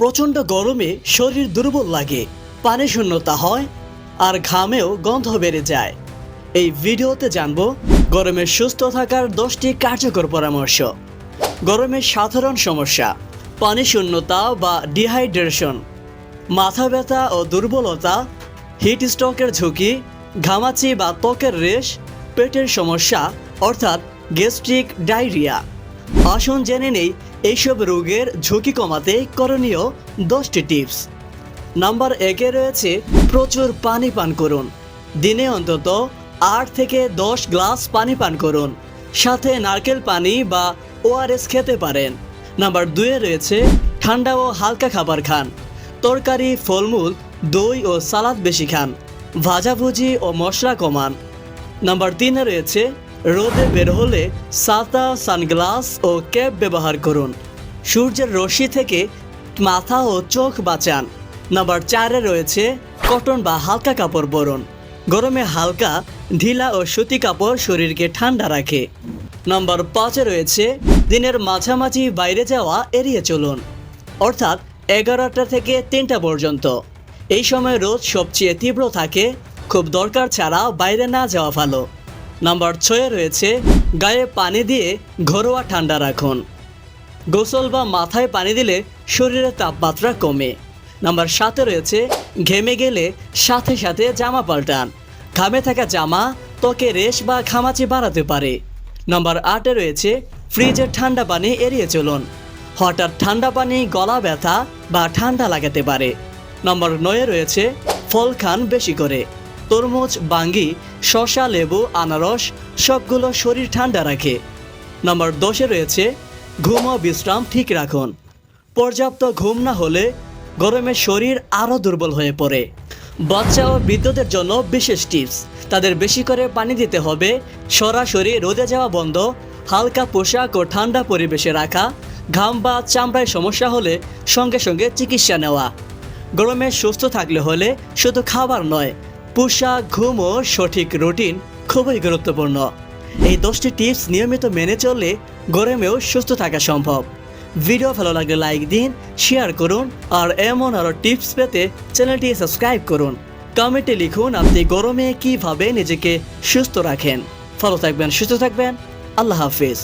প্রচণ্ড গরমে শরীর দুর্বল লাগে, পানি শূন্যতা হয়, আর ঘামেও গন্ধ বেড়ে যায়। এই ভিডিওতে জানব, গরমে সুস্থ থাকার দশটি কার্যকর পরামর্শ। গরমের সাধারণ সমস্যা, পানি শূন্যতা বা ডিহাইড্রেশন, মাথা ব্যথা ও দুর্বলতা, হিট স্ট্রোকের ঝুঁকি, ঘামাচি বা ত্বকের রেশ, পেটের সমস্যা, অর্থাৎ গ্যাস্ট্রিক ডায়রিয়া। আসুন জেনে নেই, এইসব রোগের ঝুঁকি কমাতে করণীয় দশটি টিপস। নাম্বার একে রয়েছে, প্রচুর পানি পান করুন। দিনে অন্তত আট থেকে দশ গ্লাস পানি পান করুন। সাথে নারকেল পানি বা ওআরএস খেতে পারেন। নাম্বার দুয়ে রয়েছে, ঠান্ডা ও হালকা খাবার খান। তরকারি, ফলমূল, দই ও সালাদ বেশি খান। ভাজাভুজি ও মশলা কমান। নাম্বার তিনে রয়েছে রোদে বের হলে ছাতা সানগ্লাস ও ক্যাপ ব্যবহার করুন। সূর্যের রশ্মি থেকে মাথা ও চোখ বাঁচান। নাম্বার চারে রয়েছে কটন বা হালকা কাপড় পরুন। গরমে হালকা, ঢিলা ও সুতি কাপড় শরীরকে ঠান্ডা রাখে। নাম্বার পাঁচে রয়েছে দিনের মাঝামাঝি বাইরে যাওয়া, এড়িয়ে চলুন। অর্থাৎ এগারোটা থেকে তিনটা পর্যন্ত। এই সময় রোদ সবচেয়ে তীব্র থাকে, খুব দরকার ছাড়া বাইরে না যাওয়া ভালো। নাম্বার ছয়ে রয়েছে, গায়ে পানি দিয়ে ঘরোয়া ঠান্ডা রাখুন। গোসল বা মাথায় পানি দিলে শরীরের তাপমাত্রা কমে। নাম্বার সাতে রয়েছে, ঘেমে গেলে সাথে সাথে জামা পাল্টান। ঘামে থাকা জামা, ত্বকে রেশ বা ঘামাচি বাড়াতে পারে। নাম্বার আটে রয়েছে ফ্রিজের ঠান্ডা পানি এড়িয়ে চলুন। হঠাৎ ঠান্ডা পানি, গলা ব্যথা বা ঠান্ডা লাগাতে পারে। নম্বর নয়ে রয়েছে, ফল খান বেশি করে। তরমুজ, বাঙ্গি শশা লেবু, আনারস, সবগুলো শরীর ঠান্ডা রাখে। নম্বর দশে রয়েছে, ঘুম ও বিশ্রাম ঠিক রাখুন। পর্যাপ্ত ঘুম না হলে গরমে শরীর আরও দুর্বল হয়ে পড়ে। বাচ্চা ও বৃদ্ধদের জন্য বিশেষ টিপস, তাদের বেশি করে পানি দিতে হবে, সরাসরি রোদে যাওয়া বন্ধ, হালকা পোশাক ও ঠান্ডা পরিবেশে রাখা, ঘাম বা চামড়ায় সমস্যা হলে সঙ্গে সঙ্গে চিকিৎসা নেওয়া। গরমে সুস্থ থাকলে হলে শুধু খাবার নয় পোশাক ঘুম ও সঠিক রুটিন খুবই গুরুত্বপূর্ণ। এই দশটি টিপস নিয়মিত মেনে চললে গরমেও সুস্থ থাকা সম্ভব। ভিডিও ভালো লাগলে লাইক দিন, শেয়ার করুন, আর এমন আরও টিপস পেতে চ্যানেলটি সাবস্ক্রাইব করুন। কমেন্টে লিখুন আপনি গরমে কীভাবে নিজেকে সুস্থ রাখেন। ভালো থাকবেন, সুস্থ থাকবেন। আল্লাহ হাফিজ।